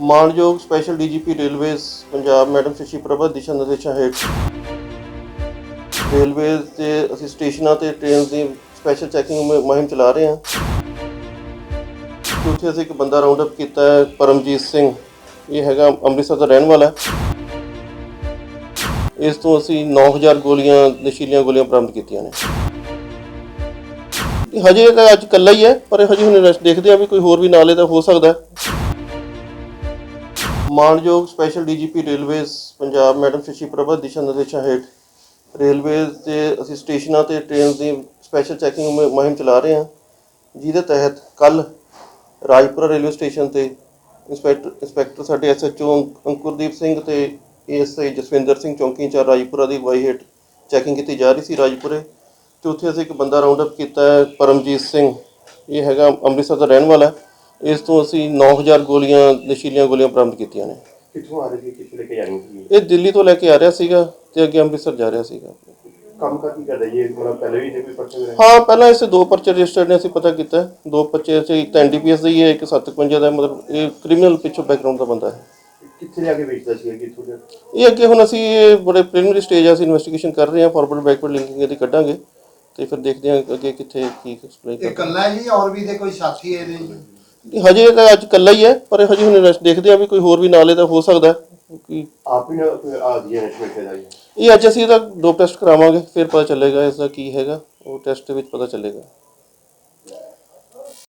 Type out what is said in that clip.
ਮਾਨਯੋਗ special DGP railways Punjab madam Shashi Prabha ਦਿਸ਼ਾ ਨਿਰਦੇਸ਼ਾਂ ਹੇਠ ਰੇਲਵੇਜ਼ ਤੇ ਅਸੀਂ ਸਟੇਸ਼ਨਾਂ ਤੇ ਟ੍ਰੇਨ ਦੀ ਸਪੈਸ਼ਲ ਚੈਕਿੰਗ ਮੁਹਿੰਮ ਚਲਾ ਰਹੇ ਹਾਂ। ਉੱਥੇ ਅਸੀਂ ਇੱਕ ਬੰਦਾ ਰਾਉਂਡ ਅਪ ਕੀਤਾ ਹੈ, ਪਰਮਜੀਤ ਸਿੰਘ। ਇਹ ਹੈਗਾ ਅੰਮ੍ਰਿਤਸਰ ਦਾ ਰਹਿਣ ਵਾਲਾ ਇਸ ਤੋਂ ਅਸੀਂ 9000 ਗੋਲੀਆਂ, ਨਸ਼ੀਲੀਆਂ ਗੋਲੀਆਂ ਬਰਾਮਦ ਕੀਤੀਆਂ ਨੇ। ਇਹ ਹਜੇ ਤਾਂ ਅੱਜ ਕੱਲਾ ਹੀ ਹੈ, ਪਰ ਹਜੇ ਹੁਣ ਰਸ- ਦੇਖਦੇ ਆ ਵੀ ਕੋਈ ਹੋਰ ਵੀ ਨਾਲੇ ਦਾ ਹੋ ਸਕਦਾ ਮਾਨਯੋਗ special DGP railways Punjab madam Shashi Prabha ਦਿਸ਼ਾ ਨਿਰਦੇਸ਼ਾਂ ਹੇਠ ਰੇਲਵੇਜ਼ ਤੇ ਅਸੀਂ ਸਟੇਸ਼ਨਾਂ ਤੇ ਟ੍ਰੇਨ ਦੀ ਸਪੈਸ਼ਲ ਚੈਕਿੰਗ ਮੁਹਿੰਮ ਚਲਾ ਰਹੇ ਹਾਂ। ਜਿਹਦੇ ਤਹਿਤ ਕੱਲ ਰਾਜਪੁਰਾ ਰੇਲਵੇ ਸਟੇਸ਼ਨ ਤੇ ਇੰਸਪੈਕਟਰ ਇੰਸਪੈਕਟਰ ਸਾਡੇ ਐਸਐਚਓ ਅੰਕੁਰਦੀਪ ਸਿੰਘ ਤੇ ਏਐਸਆਈ ਜਸਵਿੰਦਰ ਸਿੰਘ ਚੌਂਕੀ ਇੰਚਾਰਜ ਰਾਜਪੁਰਾ ਦੀ ਅਗਵਾਈ ਹੇਠ ਚੈਕਿੰਗ ਕੀਤੀ ਜਾ ਰਹੀ ਸੀ ਰਾਜਪੁਰੇ। ਤੇ ਉੱਥੇ ਅਸੀਂ ਇੱਕ ਬੰਦਾ ਰਾਉਂਡ ਅਪ ਕੀਤਾ ਹੈ, ਪਰਮਜੀਤ ਸਿੰਘ। ਇਹ ਹੈਗਾ ਅੰਮ੍ਰਿਤਸਰ ਦਾ ਰਹਿਣ ਵਾਲਾ ਹੈ। ਇਸ ਤੋਂ ਅਸੀਂ 9000 ਗੋਲੀਆਂ ਨਸ਼ੀਲੀਆਂ ਗੋਲੀਆਂ ਬਰਾਮਦ ਕੀਤੀਆਂ ਨੇ। ਕਿੱਥੋਂ ਆ ਰਹੇ ਸੀ? ਕਿੱਥੇ ਲੈ ਕੇ ਜਾਣੀ ਸੀ? ਇਹ ਦਿੱਲੀ ਤੋਂ ਲੈ ਕੇ ਆ ਰਿਹਾ ਸੀਗਾ ਤੇ ਅੱਗੇ ਅੰਮ੍ਰਿਤਸਰ ਜਾ ਰਿਹਾ ਸੀਗਾ। ਕੰਮ ਕਰ ਕੀ ਕਰਦਾ ਜੀ? ਇਹ ਮਤਲਬ ਪਹਿਲੇ ਵੀ ਜੇ ਕੋਈ ਪਰਚੇ ਰਹੇ? ਹਾਂ ਪਹਿਲਾਂ ਇਸੇ ਦੋ ਪਰਚੇ ਰਜਿਸਟਰਡ ਨੇ ਅਸੀਂ ਪਤਾ ਕੀਤਾ। ਹੈ। ਦੋ ਪਰਚੇ ਅਸੀਂ ਇੱਕ ਤਾਂ ਐਨਡੀਪੀਐਸ ਦਾ ਹੀ ਹੈ ਇੱਕ 751 ਦਾ ਹੈ, ਮਤਲਬ ਇਹ ਕ੍ਰਿਮੀਨਲ ਪਿੱਛੋਂ ਬੈਕਗ੍ਰਾਉਂਡ ਦਾ ਬੰਦਾ ਹੈ। ਕਿੱਥੇ ਜਾ ਕੇ ਵੇਚਦਾ ਸੀ ਕਿੱਥੋਂ ਜਾ ਇਹ ਅੱਗੇ ਹੁਣ ਅਸੀਂ ਇਹ ਬੜੇ ਪ੍ਰੀਲਿਮਿਨਰੀ ਸਟੇਜ ਆ ਅਸੀਂ ਇਨਵੈਸਟੀਗੇਸ਼ਨ ਕਰ ਰਹੇ ਹਾਂ ਫਾਰਵਰਡ ਬੈਕਵਰਡ ਲਿੰਕਿੰਗ ਇਹਦੀ ਕੱਢਾਂਗੇ। ਤੇ ਫਿਰ ਦੇਖਦੇ ਹਾਂ ਅੱਗੇ ਕਿੱਥੇ ਕੀ ਐਕਸਪਲਾਈਨ ਇਹ ਇਕੱਲਾ ਹੈ ਜੀ ਔਰ ਵੀ ਦੇ ਕੋਈ ਸਾਥੀ ਇਹਦੇ? ਜੀ ਹਜੇ ਤਾਂ ਅੱਜ ਕੱਲਾ ਹੀ ਹੈ ਪਰ ਹਜੇ ਹੁਣ ਰਸ- ਦੇਖਦੇ ਆ ਵੀ ਕੋਈ ਹੋਰ ਵੀ ਨਾਲੇ ਦਾ ਹੋ ਸਕਦਾ ਹੈ ਕਿਉਂਕਿ ਆਪ ਹੀ ਆ ਜੀ ਨਸ਼ਮੇ ਦਾ ਜੀ ਇਹ ਅੱਜ ਅਸੀਂ ਇਹਦਾ ਦੋ ਟੈਸਟ ਕਰਾਵਾਂਗੇ ਫਿਰ ਪਤਾ ਚੱਲੇਗਾ ਇਸ ਦਾ ਕੀ ਹੈਗਾ ਉਹ ਟੈਸਟ ਦੇ ਵਿੱਚ ਪਤਾ ਚੱਲੇਗਾ।